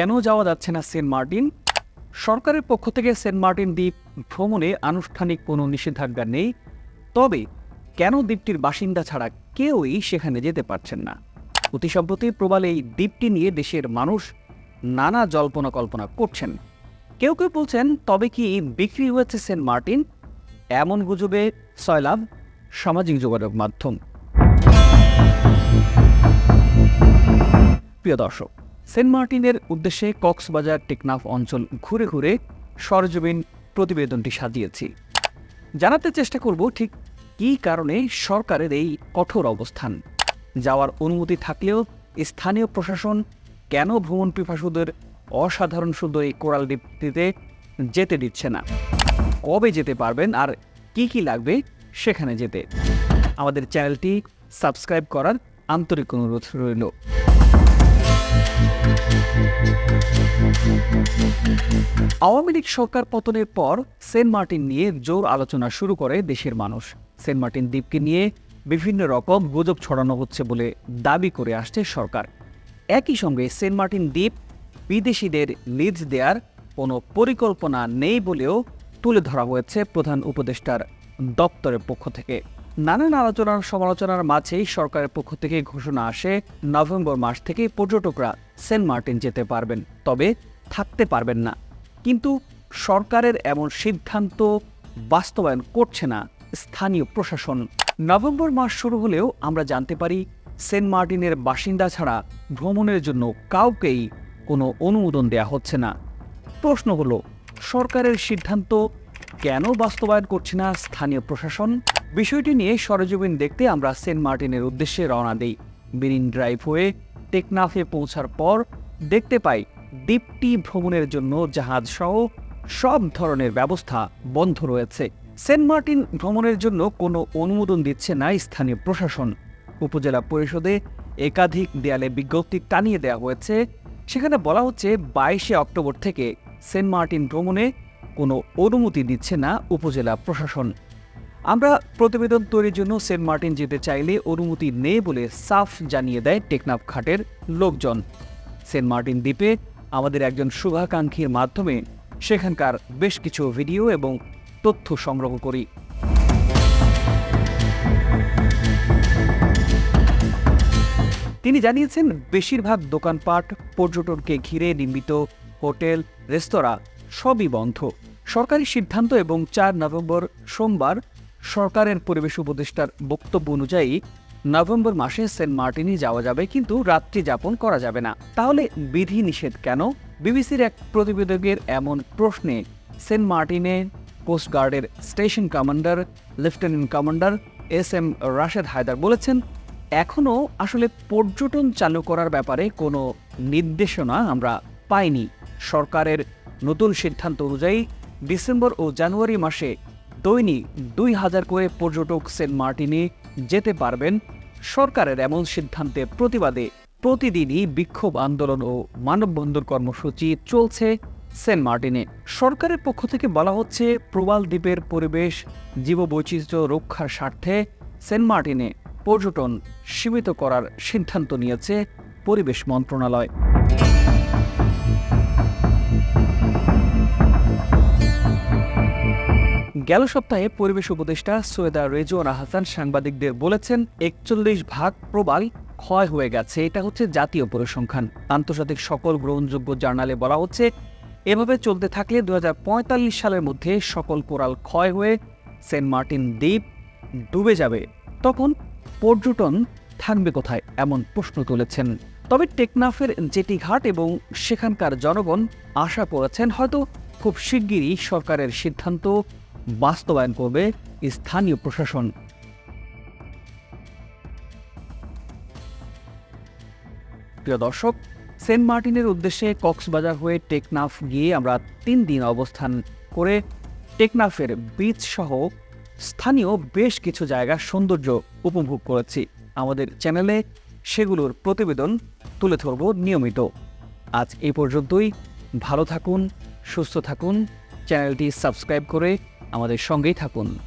কেন যাওয়া যাচ্ছে না সেন্ট মার্টিন? সরকারের পক্ষ থেকে সেন্ট মার্টিন দ্বীপ ভ্রমণে আনুষ্ঠানিক কোনো নিষেধাজ্ঞা নেই। তবে কেন দ্বীপটির বাসিন্দা ছাড়া কেউই সেখানে যেতে পারছেন না? অতি সম্প্রতি প্রবাল এই দ্বীপটি নিয়ে দেশের মানুষ নানা জল্পনা কল্পনা করছেন। কেউ কেউ বলছেন, তবে কি বিক্রি হয়েছে সেন্ট মার্টিন? এমন গুজবে সয়লাভ সামাজিক যোগাযোগ মাধ্যম। প্রিয় দর্শক সেন্ট মার্টিনের উদ্দেশ্যে কক্সবাজার টেকনাফ অঞ্চল ঘুরে ঘুরে সরজমিন প্রতিবেদনটি সাজিয়েছি। জানাতে চেষ্টা করব ঠিক কী কারণে সরকারের এই কঠোর অবস্থান। যাওয়ার অনুমতি থাকলেও স্থানীয় প্রশাসন কেন ভ্রমণ পিপাসুদের অসাধারণ সুন্দর এই কোরাল দ্বীপটিতে যেতে দিচ্ছে না? কবে যেতে পারবেন আর কি কি লাগবে সেখানে যেতে। আমাদের চ্যানেলটি সাবস্ক্রাইব করার আন্তরিক অনুরোধ রইল। আওয়ামী লীগ সরকার পতনের পর সেন্ট মার্টিন নিয়ে জোর আলোচনা শুরু করে দেশের মানুষ। সেন্ট মার্টিন দ্বীপকে নিয়ে বিভিন্ন রকম গুজব ছড়ানো হচ্ছে বলে দাবি করে আসছে সরকার। একই সঙ্গে সেন্ট মার্টিন দ্বীপ বিদেশিদের লিজ দেওয়ার কোনো পরিকল্পনা নেই বলেও তুলে ধরা হয়েছে প্রধান উপদেষ্টার দপ্তরের পক্ষ থেকে। নানান আলোচনার সমালোচনার মাঝেই সরকারের পক্ষ থেকে ঘোষণা আসে, নভেম্বর মাস থেকে পর্যটকরা সেন্ট মার্টিন যেতে পারবেন, তবে থাকতে পারবেন না। কিন্তু সরকারের এমন সিদ্ধান্ত বাস্তবায়ন করছে না স্থানীয় প্রশাসন। নভেম্বর মাস শুরু হলেও আমরা জানতে পারি, সেন্ট মার্টিনের বাসিন্দা ছাড়া ভ্রমণের জন্য কাউকেই কোনো অনুমোদন দেয়া হচ্ছে না। প্রশ্ন হলো, সরকারের সিদ্ধান্ত কেন বাস্তবায়ন করছে না স্থানীয় প্রশাসন? বিষয়টি নিয়ে সরজমিন দেখতে আমরা সেন্ট মার্টিনের উদ্দেশ্যে রওনা দিই। বিরিন ড্রাইভ হয়ে টেকনাফে পৌঁছার পর দেখতে পাই দ্বীপটি ভ্রমণের জন্য জাহাজ সহ সব ধরনের ব্যবস্থা বন্ধ রয়েছে। সেন্ট মার্টিন ভ্রমণের জন্য কোনো অনুমোদন দিচ্ছে না স্থানীয় প্রশাসন। উপজেলা পরিষদে একাধিক দেয়ালে বিজ্ঞপ্তি টানিয়ে দেওয়া হয়েছে। সেখানে বলা হচ্ছে বাইশে অক্টোবর থেকে সেন্ট মার্টিন ভ্রমণে কোনো অনুমতি দিচ্ছে না উপজেলা প্রশাসন। আমরা প্রতিবেদন তৈরির জন্য সেন্ট মার্টিন যেতে চাইলে অনুমতি নেই বলে সাফ জানিয়ে দেয় টেকনাফ ঘাটের লোকজন। সেন্ট মার্টিন দ্বীপে আমাদের একজন শুভাকাঙ্ক্ষীর মাধ্যমে সেখানকার বেশ কিছু ভিডিও এবং তথ্য সংগ্রহ করি। তিনি জানিয়েছেন, বেশিরভাগ দোকানপাট পর্যটনকে ঘিরে নির্মিত হোটেল, রেস্তোরাঁ সবই বন্ধ। সরকারি সিদ্ধান্ত এবং চার নভেম্বর সোমবার সরকারের পরিবেশ উপদেষ্টার বক্তব্য অনুযায়ী নভেম্বর মাসে সেন্ট মার্টিনে যাওয়া যাবে কিন্তু রাত্রি যাপন করা যাবে না। তাহলে বিধি নিষেধ কেন? বিবিসির এক প্রতিবেদকের এমন প্রশ্নে সেন্ট মার্টিনে কোস্টগার্ডের station commander, lieutenant commander S M Rashed Haider বলেছেন এখনও আসলে পর্যটন চালু করার ব্যাপারে কোনো নির্দেশনা আমরা পাইনি। সরকারের নতুন সিদ্ধান্ত অনুযায়ী ডিসেম্বর ও জানুয়ারি মাসে দৈনিক দুই হাজার করে পর্যটক সেন্ট মার্টিনে যেতে পারবেন। সরকারের এমন সিদ্ধান্তের প্রতিবাদে প্রতিদিনই বিক্ষোভ আন্দোলন ও মানববন্ধন কর্মসূচি চলছে সেন্ট মার্টিনে। সরকারের পক্ষ থেকে বলা হচ্ছে, প্রবাল দ্বীপের পরিবেশ, জীববৈচিত্র্য রক্ষার স্বার্থে সেন্ট মার্টিনে পর্যটন সীমিত করার সিদ্ধান্ত নিয়েছে পরিবেশ মন্ত্রণালয়। গেল সপ্তাহে পরিবেশ উপদেষ্টা সৈয়দা রেজওয়ানা হাসান সাংবাদিকদের বলেছেন, একচল্লিশ ভাগ প্রবাল ক্ষয় হয়ে গেছে। এটা হচ্ছে জাতীয় পরিসংখ্যান। আন্তর্জাতিক সকল গ্রহণযোগ্য জার্নালে বলা হচ্ছে, এভাবে চলতে থাকলে দুই হাজার পঁয়তাল্লিশ সালের মধ্যে সকল কোরাল ক্ষয় হয়ে সেন্ট মার্টিন দ্বীপ ডুবে যাবে। তখন পর্যটন থাকবে কোথায়? এমন প্রশ্ন তুলেছেন। তবে টেকনাফের জেটি ঘাট এবং সেখানকার জনগণ আশা করেছেন হয়তো খুব শিগগিরই সরকারের সিদ্ধান্ত বাস্তবায়ন করবে স্থানীয় প্রশাসন। প্রিয় দর্শক, সেন্ট মার্টিনের উদ্দেশ্যে কক্সবাজার হয়ে টেকনাফ গিয়ে আমরা তিন দিন অবস্থান করে টেকনাফের বীচ সহ স্থানীয় বেশ কিছু জায়গার সৌন্দর্য উপভোগ করেছি। আমাদের চ্যানেলে সেগুলোর প্রতিবেদন তুলে ধরব নিয়মিত। আজ এই পর্যন্তই। ভালো থাকুন, সুস্থ থাকুন। চ্যানেলটি সাবস্ক্রাইব করে আমাদের সঙ্গেই থাকুন।